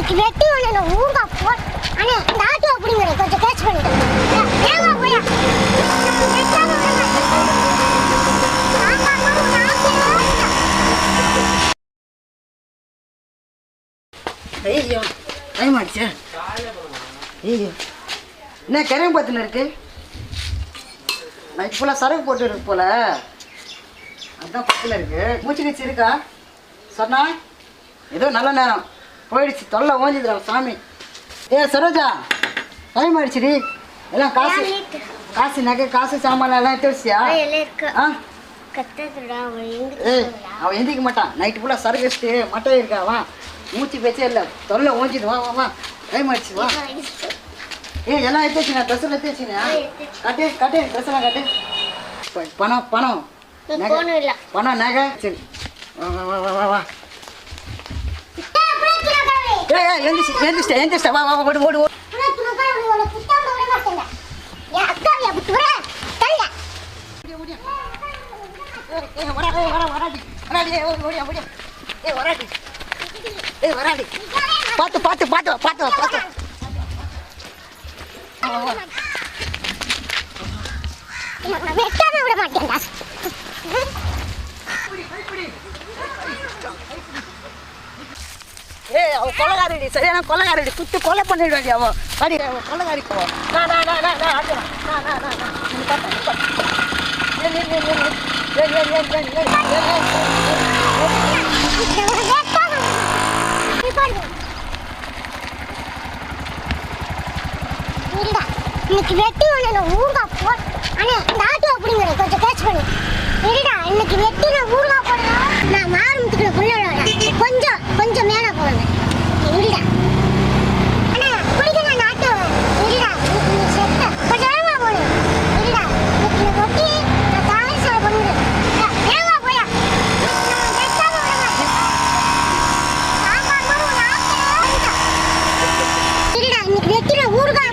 இன்னைக்கு வெட்டி ஒண்ணு ஊங்கா போ அண்ணே இந்த ஆட்டோ அப்படிங்கிற கொஞ்சம் கேட்ச் பண்ணிட்டு ஏங்க போயா? ஐயோ டைம் ஆச்சு ஐயோ என்ன கிழங்கு பத்தின இருக்கு? நைட் ஃபுல்லாக சரக்கு போட்டு இருக்கு போல. அதுதான் பத்தில் இருக்கு. மூச்சு கட்சி இருக்கா? சொன்னா ஏதோ நல்ல நேரம். போயிடுச்சு. தொல்லை ஓஞ்சிதுடா சாமி. ஏ சரோஜா டைம் ஆயிடுச்சுடி. எல்லாம் காசு காசு நகை காசு சாமான் எல்லாம் எடுத்து வச்சியா ஆ ஏய் அவன் எந்திரிக்க மாட்டான். நைட்டு ஃபுல்லாக சரக்கு வச்சுட்டு மட்டை இருக்கா? வா. மூச்சு பேச்சே இல்லை. தொல்லை ஓஞ்சிது. வா வா வா. டைம் ஆயிடுச்சு. வா. ஏய் எல்லாம் எடுத்து வச்சுங்க ட்ரெஸ் எல்லாம் எடுத்து வச்சுங்க கட்டு கட்டு. ட்ரெஸ் எல்லாம் கட்டு. பணம் பணம். பணம் நகை. சரி. வா வா வா வா. எழுந்துச்சு எழுந்துச்சிட்டேன் எழுந்துச்சிட்டேன் வா வா ஓடு ஓடு ஓடு. பார்த்து பார்த்து பார்த்து பார்த்து பார்த்து வெட்டாம விட மாட்டேன்டா ஏய் அவ கொலகாரடி சரியான கொலகாரடி குத்து கொலை பண்ணிடுவாடி அவன் அடி அவ கொலகாரி போ நான் நான் நான் நான் நான் நான் நான் நான் இன்னைக்கு வெட்டி ஒண்ணு ஊங்கா போ அண்ணே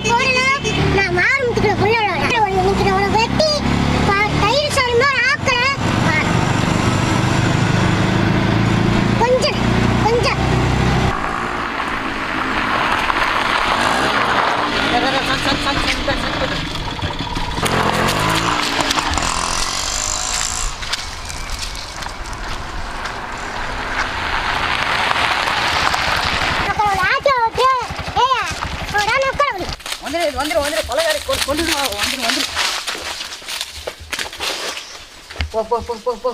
போடுனா நான் மாறு முத்துக்குள்ள வந்துரு வந்துரு வந்துரு. கொலகாரி கொ- வந்துரு வந்துரு. போ போ போ போ.